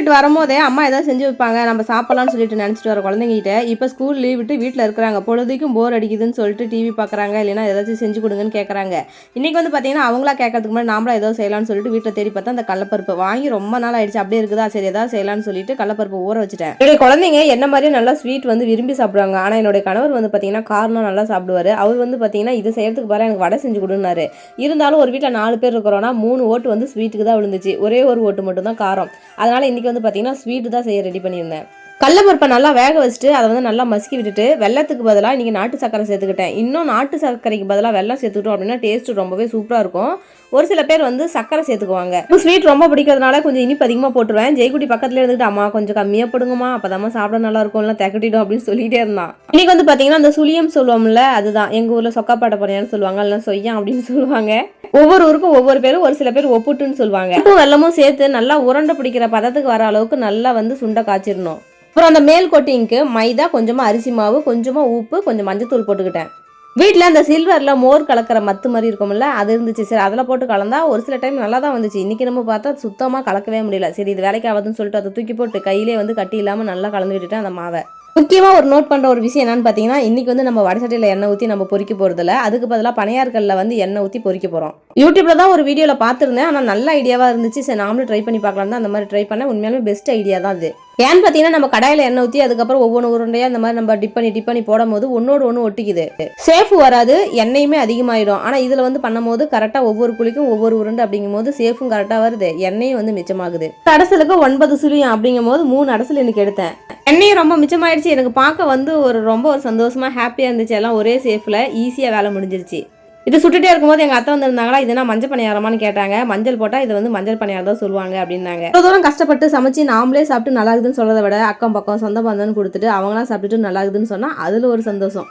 விட்டு வரும்போதே அம்மா ஏதாவது செஞ்சு வைப்பாங்க நம்ம சாப்பிடலாம்னு சொல்லிட்டு நினச்சிட்டு வர குழந்தைங்கிட்ட இப்போ ஸ்கூல் லீவ் விட்டு வீட்டில் இருக்கிறாங்க. பொழுதுக்கும் போர் அடிக்குதுன்னு சொல்லிட்டு டிவி பார்க்குறாங்க இல்லைன்னா ஏதாச்சும் செஞ்சு கொடுங்கன்னு கேட்குறாங்க இன்றைக்கி வந்து பார்த்தீங்கன்னா அவங்களா கேட்கறதுக்கு முன்னாடி நாமளா ஏதோ செய்யலாம்னு சொல்லிட்டு வீட்டில் தேடி பார்த்தா அந்த கடலப்பருப்பு வாங்கி ரொம்ப நாள் ஆயிடுச்சு. அப்படியே இருக்குதா? சரி ஏதாவது செய்யலாம்னு சொல்லிட்டு கடலப்பருப்பு ஊற வச்சுட்டேன். என்னுடைய குழந்தைங்க என்ன மாதிரியும் நல்லா ஸ்வீட் வந்து விரும்பி சாப்பிடுவாங்க. ஆனால் என்னுடைய கணவர் வந்து பார்த்தீங்கன்னா காரணம் நல்லா சாப்பிடுவார். அவர் வந்து பார்த்தீங்கன்னா இது செய்யறதுக்கு பாரு எனக்கு வடை செஞ்சு கொடுனாரு இருந்தாலும் ஒரு வீட்டில் நாலு பேர் இருக்கிறோன்னா மூணு ஓட்டு வந்து ஸ்வீட்டுக்கு தான் விழுந்துச்சு. ஒரே ஒரு ஓட்டு மட்டும் தான் காரம். அதனால் இன்னைக்கு வந்து பார்த்தீங்கன்னா ஸ்வீட்டு தான் செய்ய ரெடி பண்ணியிருந்தேன். கடலப்பருப்பை நல்லா வேக வச்சுட்டு அதை வந்து நல்லா மசுக்கி விட்டுட்டு வெள்ளத்துக்கு பதிலாக இன்றைக்கி நாட்டு சக்கரை சேர்த்துக்கிட்டேன். இன்னும் நாட்டு சர்க்கரைக்கு பதிலாக வெள்ளம் சேர்த்துக்கிட்டோம் அப்படின்னா டேஸ்ட் ரொம்பவே சூப்பராக இருக்கும். ஒரு சில பேர் வந்து சக்கரை சேர்த்துக்குவாங்க. ஸ்வீட் ரொம்ப பிடிக்கிறதுனால கொஞ்சம் இனிப்பு அதிகமாக போட்டுருவேன். ஜெய்குட்டி பக்கத்தில் இருந்துட்டு அம்மா கொஞ்சம் கம்மியாக போடுங்கம்மா. அப்போ சாப்பிட நல்லா இருக்கும்ல திகட்டிடும் அப்படின்னு சொல்லிட்டே இருந்தான். இன்னைக்கு வந்து பார்த்தீங்கன்னா அந்த சுழியம் சொல்லுவோம்ல அதுதான். எங்கள் ஊரில் சொக்காப்பாட்ட போறியான்னு சொல்லுவாங்க. எல்லாம் சொய்யான் அப்படின்னு சொல்லுவாங்க. ஒவ்வொரு ஊருக்கும் ஒவ்வொரு பேரும் ஒரு சில பேர் ஒப்புட்டுன்னு சொல்லுவாங்க. உப்பும் வெள்ளமும் சேர்த்து நல்லா உருண்டை பிடிக்கிற பதத்துக்கு வர அளவுக்கு நல்லா வந்து சுண்டை காய்ச்சிடணும். அப்புறம் அந்த மேல் கோட்டிங்க்கு மைதா கொஞ்சமாக அரிசி மாவு கொஞ்சமாக உப்பு கொஞ்சம் மஞ்சத்தூள் போட்டுக்கிட்டேன். வீட்டில் அந்த சில்வரில் மோர் கலக்கிற மத்து மாதிரி இருக்கும்ல அது இருந்துச்சு. சரி அதில் போட்டு கலந்தா ஒரு சில டைம் நல்லா தான் வந்துச்சு. இன்றைக்கி நம்ம பார்த்தா சுத்தமாக கலக்கவே முடியல. சரி இது வேலைக்கு ஆகுதுன்னு சொல்லிட்டு அதை தூக்கி போட்டு கையிலே வந்து கட்டி இல்லாமல் நல்லா கலந்து விட்டுட்டேன் அந்த மாவை. முக்கியமாக ஒரு நோட் பண்ணுற ஒரு விஷயம் என்னன்னு பார்த்தீங்கன்னா இன்றைக்கி வந்து நம்ம வடசட்டியில் எண்ணெய் ஊற்றி நம்ம பொறிக்க போகிறதில்ல அதுக்கு பதிலாக பணியார்களில் வந்து எண்ணெய் ஊற்றி பொறிக்க போகிறோம் யூடியூப்பில் தான் ஒரு வீடியோவில் பார்த்துருந்தேன் ஆனால் நல்ல ஐடியாவாக இருந்துச்சு. சரி நாமளும் ட்ரை பண்ணி பார்க்கலாம் தான் அந்த மாதிரி ட்ரை பண்ணேன். உண்மையாலுமே பெஸ்ட் ஐடியா தான் அது. ஏன்னு பார்த்தீங்கன்னா நம்ம கடையில் எண்ணெய் ஊற்றி அதுக்கப்புறம் ஒவ்வொன்று உருண்டையாக அந்த மாதிரி நம்ம டிப் பண்ணி டிப் பண்ணி போடும்போது ஒன்றோடு ஒன்று ஒட்டிக்குது. சேஃப் வராது எண்ணெயுமே அதிகமாயிடும். ஆனால் இதில் வந்து பண்ணும்போது கரெக்டாக ஒவ்வொரு குழிக்கும் ஒவ்வொரு உருண்டை அப்படிங்கும் போது சேஃபும் கரெக்டாக வருது. எண்ணெயும் வந்து மிச்சமாகுது. அடசலுக்கு ஒன்பது சுழியம் அப்படிங்கும் போது மூணு அடசல் எனக்கு எடுத்தேன். எண்ணெயும் ரொம்ப மிச்சமாயிடுச்சு. எனக்கு பார்க்க வந்து ஒரு ரொம்ப ஒரு சந்தோஷமாக ஹாப்பியாக இருந்துச்சு. எல்லாம் ஒரே சேஃபில் ஈஸியாக வேலை முடிஞ்சிருச்சு. இது சுட்டுட்டே இருக்கும்போது எங்கள் அத்தை வந்திருந்தாங்களா இதுனா மஞ்சள் பணியாரமான்னு கேட்டாங்க. மஞ்சள் போட்டால் இது வந்து மஞ்சள் பணியாரம் தான் சொல்லுவாங்க அப்படின்னாங்க. இவ்வளோ தூரம் கஷ்டப்பட்டு சமைச்சு நாமளே சாப்பிட்டு நல்லா இருக்குதுன்னு சொல்கிறத விட அக்கம் பக்கம் சொந்த பந்தம்னு கொடுத்துட்டு அவங்களாம் சாப்பிட்டுட்டு நல்லா இருக்குதுன்னு சொன்னால் அதில் ஒரு சந்தோஷம்.